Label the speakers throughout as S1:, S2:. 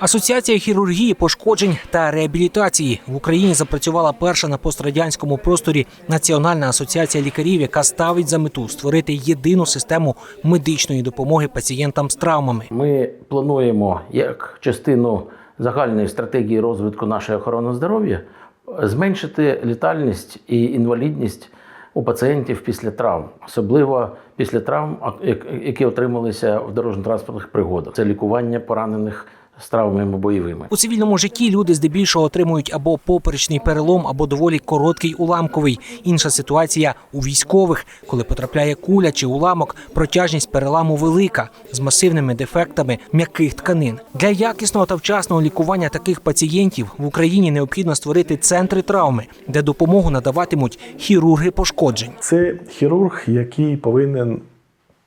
S1: Асоціація хірургії, пошкоджень та реабілітації в Україні запрацювала перша на пострадянському просторі Національна асоціація лікарів, яка ставить за мету створити єдину систему медичної допомоги пацієнтам з травмами.
S2: Ми плануємо як частину загальної стратегії розвитку нашої охорони здоров'я зменшити літальність і інвалідність у пацієнтів після травм, особливо після травм, які отрималися в дорожньо-транспортних пригодах. Це лікування поранених з травмами бойовими.
S1: У цивільному житті люди здебільшого отримують або поперечний перелом, або доволі короткий уламковий. Інша ситуація у військових, коли потрапляє куля чи уламок, протяжність переламу велика з масивними дефектами м'яких тканин. Для якісного та вчасного лікування таких пацієнтів в Україні необхідно створити центри травми, де допомогу надаватимуть хірурги пошкоджень.
S3: Це хірург, який повинен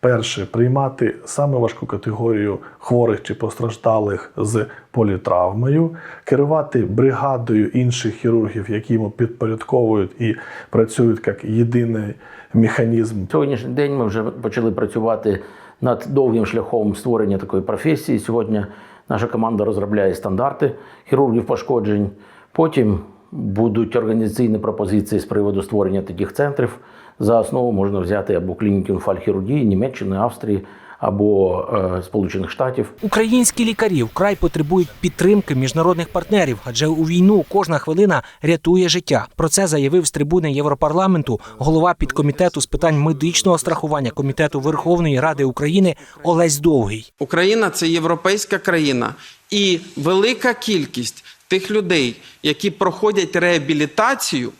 S3: перше приймати саме важку категорію хворих чи постраждалих з політравмою, керувати бригадою інших хірургів, які йому підпорядковують і працюють як єдиний механізм
S2: Сьогоднішній день ми вже почали працювати над довгим шляхом створення такої професії. Сьогодні наша команда розробляє стандарти хірургів пошкоджень. Потім будуть організаційні пропозиції з приводу створення таких центрів. За основу можна взяти або клініки інфальхірургії Німеччини, Австрії або е, Сполучених Штатів.
S1: Українські лікарі вкрай потребують підтримки міжнародних партнерів, адже у війну кожна хвилина рятує життя. Про це заявив з трибуни Європарламенту голова підкомітету з питань медичного страхування комітету Верховної Ради України Олесь Довгий.
S4: Україна це європейська країна, і велика кількість тих людей, які проходять реабілітацію,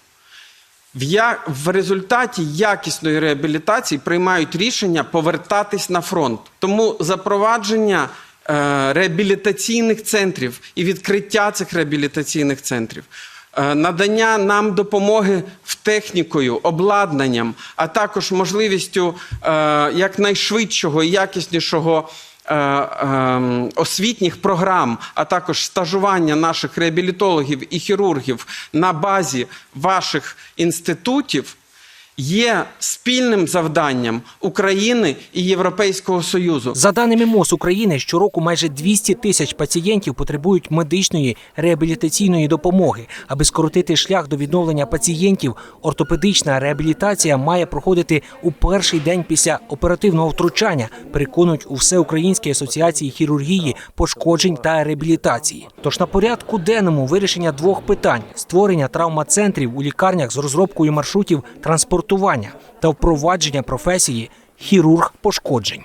S4: в, я... в результаті якісної реабілітації приймають рішення повертатись на фронт. Тому запровадження е, реабілітаційних центрів і відкриття цих реабілітаційних центрів. Е, Надання нам допомоги в технікою, обладнанням, а також можливістю е, якнайшвидшого і якіснішого е, е, освітніх програм, а також стажування наших реабілітологів і хірургів на базі ваших інститутів є спільним завданням України і Європейського Союзу.
S1: За даними МОЗ України, щороку майже 200 тисяч пацієнтів потребують медичної реабілітаційної допомоги. Аби скоротити шлях до відновлення пацієнтів, ортопедична реабілітація має проходити у перший день після оперативного втручання. Переконують у всеукраїнській асоціації хірургії, пошкоджень та реабілітації. Тож на порядку денному вирішення двох питань: створення травмацентрів у лікарнях з розробкою маршрутів транспортування та впровадження професії хірург пошкоджень.